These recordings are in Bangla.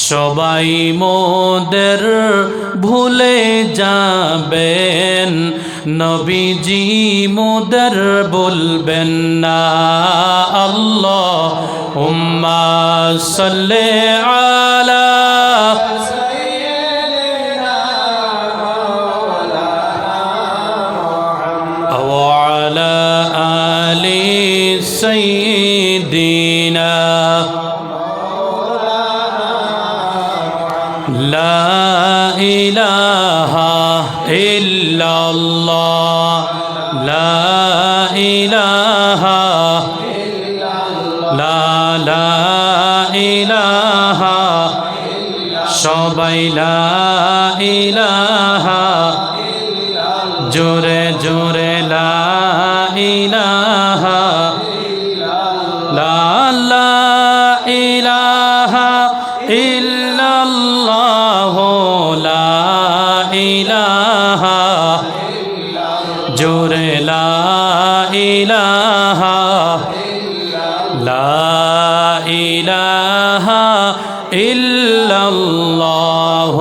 সবাই মোদের ভুলে যাবেন নবীজি মোদের বলবেন না আল্লাহ উম্মা সাল্লে আলা وعلى آل سيدنا لا إله إلا الله لا إله لا لا إله সবাই লা ইলাহা জোরে ইলাহা লা ইলাহা ইল্লাল্লাহ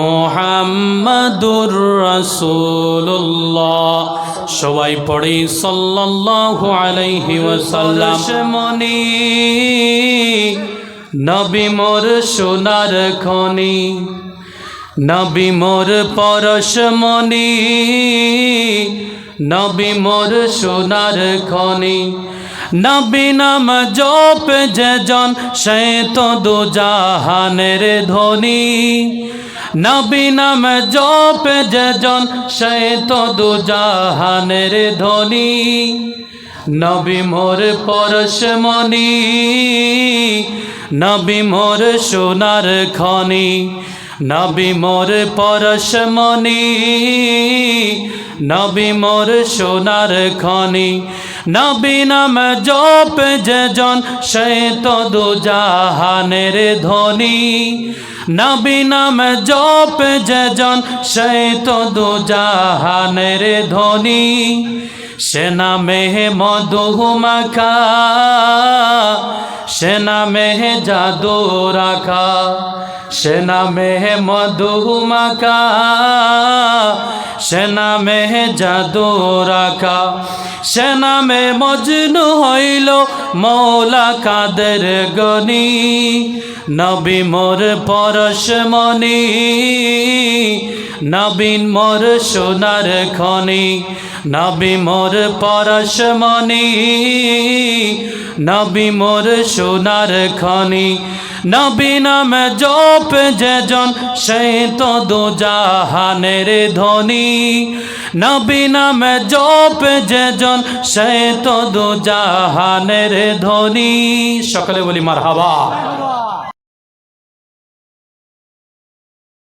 মুহাম্মাদুর রাসূলুল্লাহ। সবাই পড়ি সাল্লাল্লাহু আলাইহি ওয়াসাল্লাম। মনি নবী মোর সোনার খনি, নবী মোর পরশমণি নবী মোর সোনার খনি, নবী নাম জপ যেজন সে তো দু জাহানের ধ্বনি নবী নাম জপ যেজন সে তো দু জাহানের ধ্বনি নবী মোর পরশমণি নবী মোর সোনার খনি নবী মোর পরশমণি নবী মোর সোনার খনি। নবী নাম জপ যেজন সে তো ধ্বনি নবী নাম জপ যেজন সে তো দু জাহানের ধ্বনি সে নামে মধু মাখা, সে নামে জাদু রাখা। সে নামে মধু মাখা, সে নামে জাদু রাখা। সে নামে মজনু হইল। মৌলা কাদের গনি, নবী মোর পরশমণি নবীন মোর সোনার খনি, নবী মোর পরশমণি নবী মোর সোনার খনি। নবী নাম জপ যেজন সে তো দু জাহানের ধ্বনি নবী নাম জপ যেজন সে তো দু ধ্বনি সকলে বলি মার হাবা